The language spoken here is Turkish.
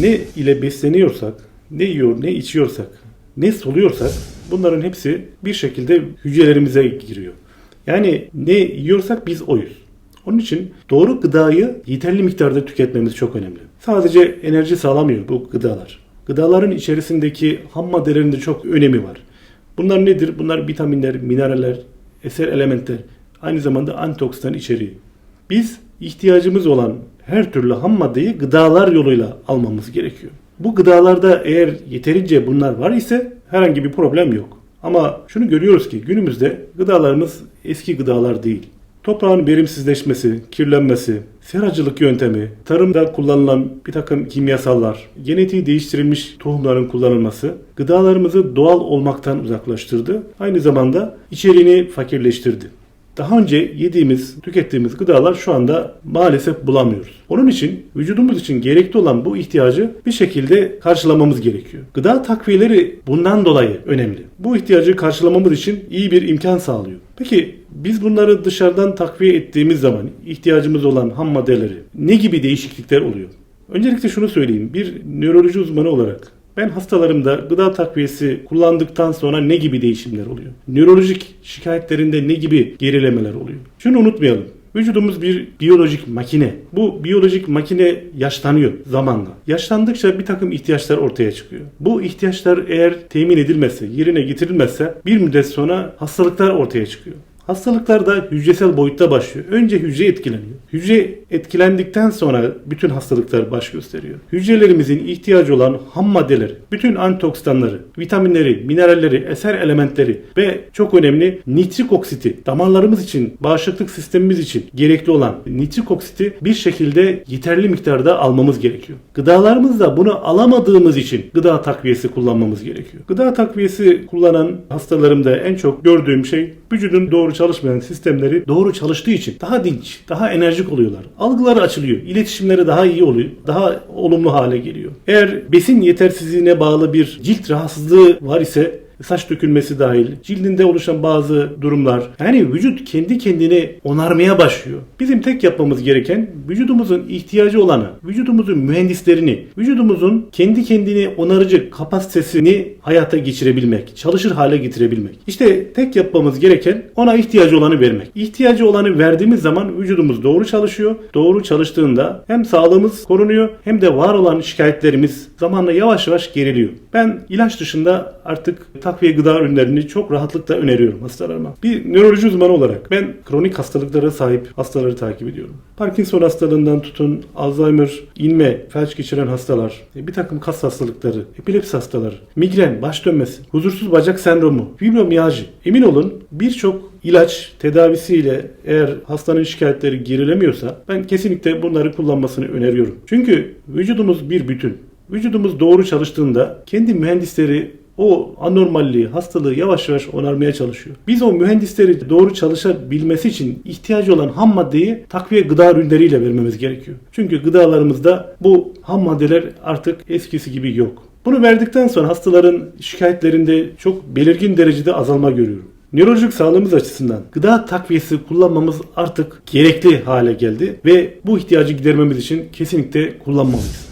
ne ile besleniyorsak, ne yiyor, ne içiyorsak, ne soluyorsak bunların hepsi bir şekilde hücrelerimize giriyor. Yani ne yiyorsak biz oyuz. Onun için doğru gıdayı yeterli miktarda tüketmemiz çok önemli. Sadece enerji sağlamıyor bu gıdalar. Gıdaların içerisindeki ham maddelerin de çok önemi var. Bunlar nedir? Bunlar vitaminler, mineraller, eser elementler, aynı zamanda antioksidan içeriği. Biz ihtiyacımız olan her türlü ham maddeyi gıdalar yoluyla almamız gerekiyor. Bu gıdalarda eğer yeterince bunlar var ise herhangi bir problem yok. Ama şunu görüyoruz ki günümüzde gıdalarımız eski gıdalar değil. Toprağın verimsizleşmesi, kirlenmesi, seracılık yöntemi, tarımda kullanılan bir takım kimyasallar, genetiği değiştirilmiş tohumların kullanılması gıdalarımızı doğal olmaktan uzaklaştırdı. Aynı zamanda içeriğini fakirleştirdi. Daha önce yediğimiz, tükettiğimiz gıdalar şu anda maalesef bulamıyoruz. Onun için vücudumuz için gerekli olan bu ihtiyacı bir şekilde karşılamamız gerekiyor. Gıda takviyeleri bundan dolayı önemli. Bu ihtiyacı karşılamamız için iyi bir imkan sağlıyor. Peki biz bunları dışarıdan takviye ettiğimiz zaman ihtiyacımız olan ham maddeleri ne gibi değişiklikler oluyor? Öncelikle şunu söyleyeyim. Bir nöroloji uzmanı olarak ben hastalarımda gıda takviyesi kullandıktan sonra ne gibi değişimler oluyor? Nörolojik şikayetlerinde ne gibi gerilemeler oluyor? Şunu unutmayalım. Vücudumuz bir biyolojik makine. Bu biyolojik makine yaşlanıyor zamanla. Yaşlandıkça bir takım ihtiyaçlar ortaya çıkıyor. Bu ihtiyaçlar eğer temin edilmezse, yerine getirilmezse bir müddet sonra hastalıklar ortaya çıkıyor. Hastalıklar da hücresel boyutta başlıyor. Önce hücre etkileniyor. Hücre etkilendikten sonra bütün hastalıklar baş gösteriyor. Hücrelerimizin ihtiyacı olan ham maddeleri, bütün antioksidanları, vitaminleri, mineralleri, eser elementleri ve çok önemli nitrik oksiti damarlarımız için, bağışıklık sistemimiz için gerekli olan nitrik oksiti bir şekilde yeterli miktarda almamız gerekiyor. Gıdalarımızda bunu alamadığımız için gıda takviyesi kullanmamız gerekiyor. Gıda takviyesi kullanan hastalarımda en çok gördüğüm şey vücudun doğru çalışmayan sistemleri doğru çalıştığı için daha dinç, daha enerjik oluyorlar. Algıları açılıyor. iletişimleri daha iyi oluyor. Daha olumlu hale geliyor. Eğer besin yetersizliğine bağlı bir cilt rahatsızlığı var ise saç dökülmesi dahil, cildinde oluşan bazı durumlar. Yani vücut kendi kendini onarmaya başlıyor. Bizim tek yapmamız gereken vücudumuzun ihtiyacı olanı, vücudumuzun mühendislerini, vücudumuzun kendi kendini onarıcı kapasitesini hayata geçirebilmek, çalışır hale getirebilmek. İşte tek yapmamız gereken ona ihtiyacı olanı vermek. İhtiyacı olanı verdiğimiz zaman vücudumuz doğru çalışıyor. Doğru çalıştığında hem sağlığımız korunuyor hem de var olan şikayetlerimiz zamanla yavaş yavaş geriliyor. Ben ilaç dışında artık takviye gıda ürünlerini çok rahatlıkla öneriyorum hastalarıma. Bir nöroloji uzmanı olarak ben kronik hastalıklara sahip hastaları takip ediyorum. Parkinson hastalığından tutun, Alzheimer, inme, felç geçiren hastalar, bir takım kas hastalıkları, epilepsi hastaları, migren, baş dönmesi, huzursuz bacak sendromu, fibromiyalji. Emin olun birçok ilaç tedavisiyle eğer hastanın şikayetleri gerilemiyorsa ben kesinlikle bunları kullanmasını öneriyorum. Çünkü vücudumuz bir bütün. Vücudumuz doğru çalıştığında kendi mühendisleri o anormalliği, hastalığı yavaş yavaş onarmaya çalışıyor. Biz o mühendisleri doğru çalışabilmesi için ihtiyacı olan ham maddeyi takviye gıda ürünleriyle vermemiz gerekiyor. Çünkü gıdalarımızda bu ham maddeler artık eskisi gibi yok. Bunu verdikten sonra hastaların şikayetlerinde çok belirgin derecede azalma görüyorum. Nörolojik sağlığımız açısından gıda takviyesi kullanmamız artık gerekli hale geldi ve bu ihtiyacı gidermemiz için kesinlikle kullanmalıyız.